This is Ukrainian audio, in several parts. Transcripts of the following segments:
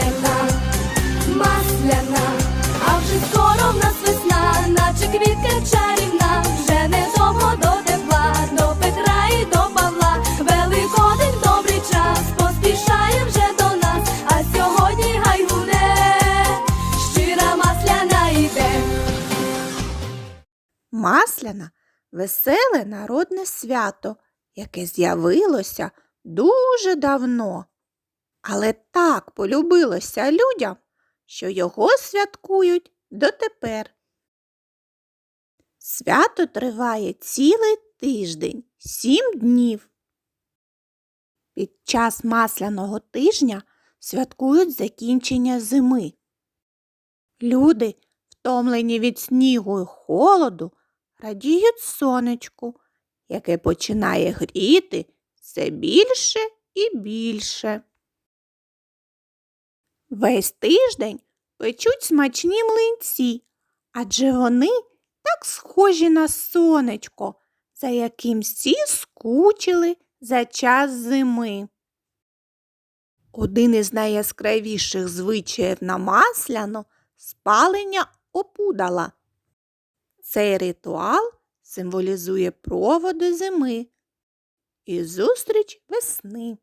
масляна, масляна, а вже скоро в нас весна, наче квітка чарівна, вже не довго до тепла, до Петра і до Павла, великодень добрий час, поспішає вже до нас, а сьогодні гай гуде, щира масляна йде. Масляна веселе народне свято, яке з'явилося дуже давно. Але так полюбилося людям, що його святкують дотепер. Свято триває цілий тиждень, сім днів. Під час масляного тижня святкують закінчення зими. Люди, втомлені від снігу і холоду, радіють сонечку, яке починає гріти все більше і більше. Весь тиждень печуть смачні млинці, адже вони так схожі на сонечко, за яким всі скучили за час зими. Один із найяскравіших звичаїв на масляно спалення опудала. Цей ритуал символізує проводи зими і зустріч весни.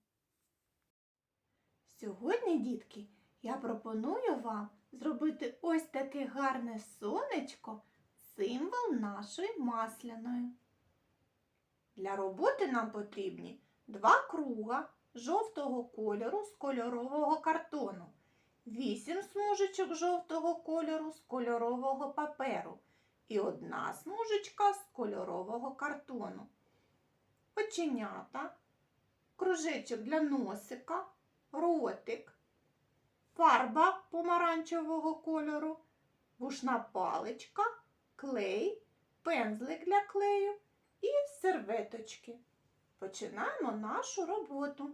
Сьогодні, дітки, я пропоную вам зробити ось таке гарне сонечко, символ нашої масляної. Для роботи нам потрібні два круга жовтого кольору з кольорового картону, вісім смужечок жовтого кольору з кольорового паперу і одна смужечка з кольорового картону. Оченята, кружечок для носика, ротик, фарба помаранчевого кольору, вушна паличка, клей, пензлик для клею і серветочки. Починаємо нашу роботу.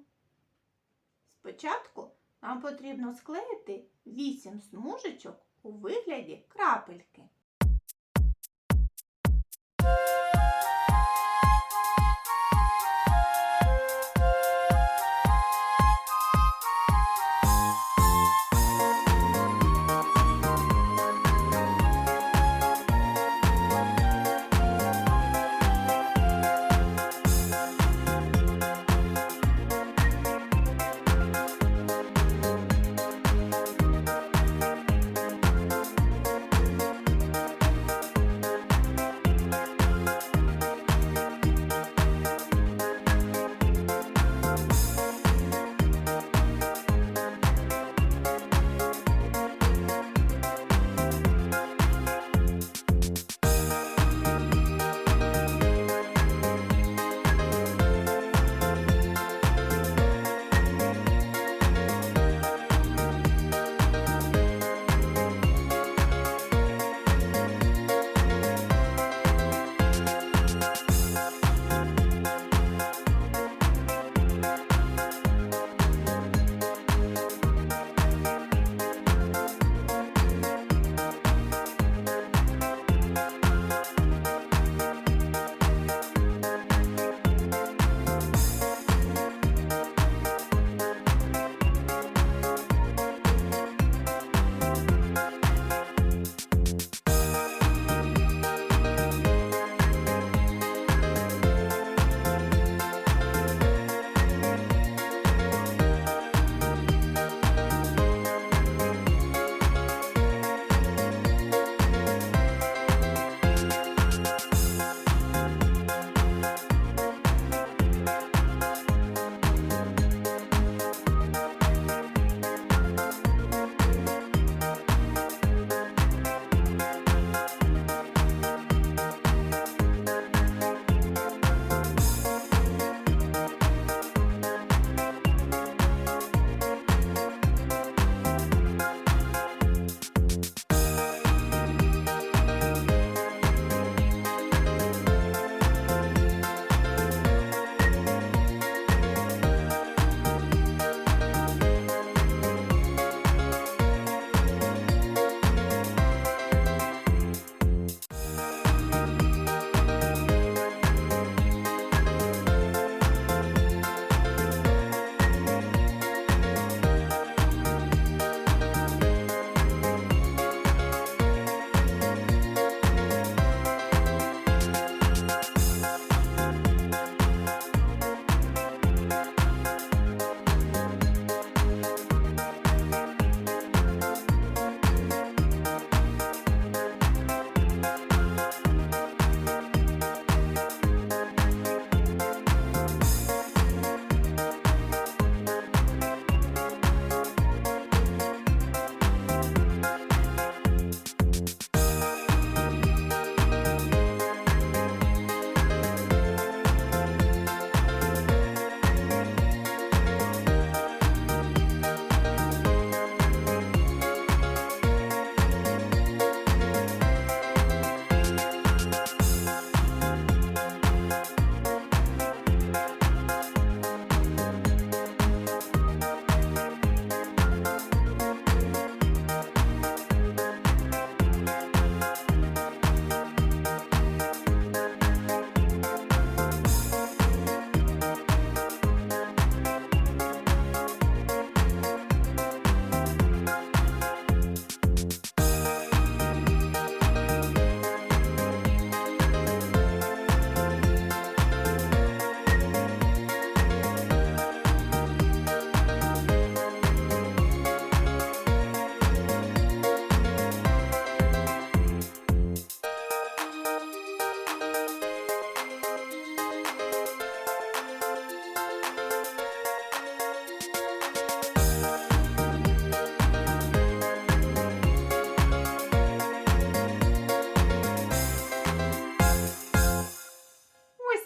Спочатку нам потрібно склеїти 8 смужечок у вигляді крапельки.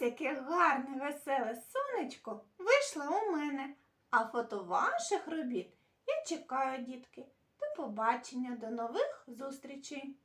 Яке гарне веселе сонечко вийшло у мене. А фото ваших робіт я чекаю, дітки. До побачення, до нових зустрічей!